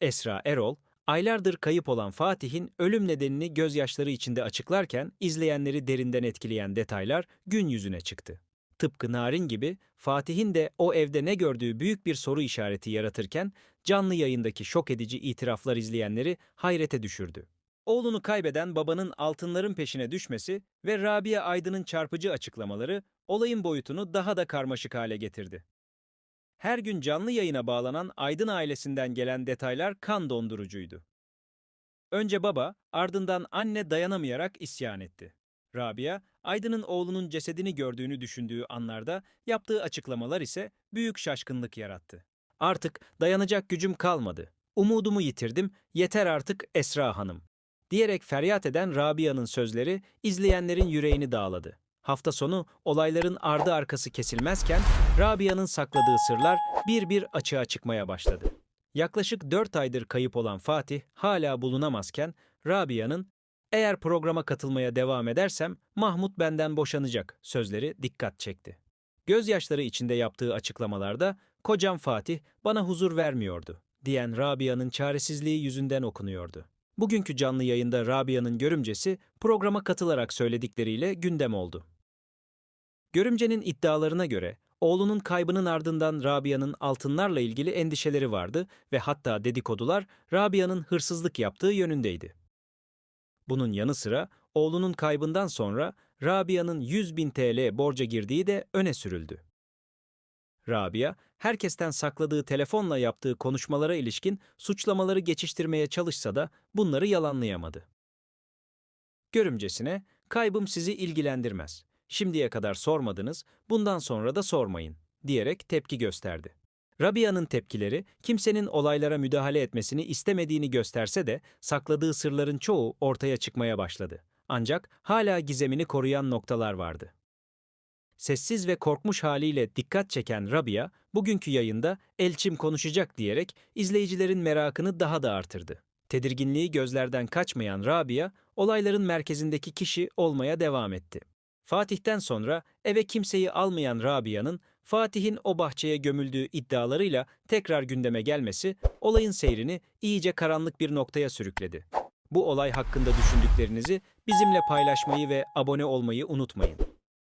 Esra Erol, aylardır kayıp olan Fatih'in ölüm nedenini gözyaşları içinde açıklarken izleyenleri derinden etkileyen detaylar gün yüzüne çıktı. Tıpkı Narin gibi Fatih'in de o evde ne gördüğü büyük bir soru işareti yaratırken canlı yayındaki şok edici itiraflar izleyenleri hayrete düşürdü. Oğlunu kaybeden babanın altınların peşine düşmesi ve Rabia Aydın'ın çarpıcı açıklamaları olayın boyutunu daha da karmaşık hale getirdi. Her gün canlı yayına bağlanan Aydın ailesinden gelen detaylar kan dondurucuydu. Önce baba, ardından anne dayanamayarak isyan etti. Rabia, Aydın'ın oğlunun cesedini gördüğünü düşündüğü anlarda yaptığı açıklamalar ise büyük şaşkınlık yarattı. Artık dayanacak gücüm kalmadı. Umudumu yitirdim, yeter artık Esra Hanım. Diyerek feryat eden Rabia'nın sözleri izleyenlerin yüreğini dağladı. Hafta sonu olayların ardı arkası kesilmezken Rabia'nın sakladığı sırlar bir bir açığa çıkmaya başladı. Yaklaşık 4 aydır kayıp olan Fatih hala bulunamazken Rabia'nın eğer programa katılmaya devam edersem Mahmut benden boşanacak sözleri dikkat çekti. Gözyaşları içinde yaptığı açıklamalarda kocam Fatih bana huzur vermiyordu diyen Rabia'nın çaresizliği yüzünden okunuyordu. Bugünkü canlı yayında Rabia'nın görümcesi programa katılarak söyledikleriyle gündem oldu. Görümcenin iddialarına göre oğlunun kaybının ardından Rabia'nın altınlarla ilgili endişeleri vardı ve hatta dedikodular Rabia'nın hırsızlık yaptığı yönündeydi. Bunun yanı sıra oğlunun kaybından sonra Rabia'nın 100 bin TL borca girdiği de öne sürüldü. Rabia, herkesten sakladığı telefonla yaptığı konuşmalara ilişkin suçlamaları geçiştirmeye çalışsa da bunları yalanlayamadı. Görümcesine, kaybım sizi ilgilendirmez. Şimdiye kadar sormadınız, bundan sonra da sormayın, diyerek tepki gösterdi. Rabia'nın tepkileri kimsenin olaylara müdahale etmesini istemediğini gösterse de sakladığı sırların çoğu ortaya çıkmaya başladı. Ancak hala gizemini koruyan noktalar vardı. Sessiz ve korkmuş haliyle dikkat çeken Rabia, bugünkü yayında elçim konuşacak diyerek izleyicilerin merakını daha da artırdı. Tedirginliği gözlerden kaçmayan Rabia, olayların merkezindeki kişi olmaya devam etti. Fatih'ten sonra eve kimseyi almayan Rabia'nın Fatih'in o bahçeye gömüldüğü iddialarıyla tekrar gündeme gelmesi olayın seyrini iyice karanlık bir noktaya sürükledi. Bu olay hakkında düşündüklerinizi bizimle paylaşmayı ve abone olmayı unutmayın.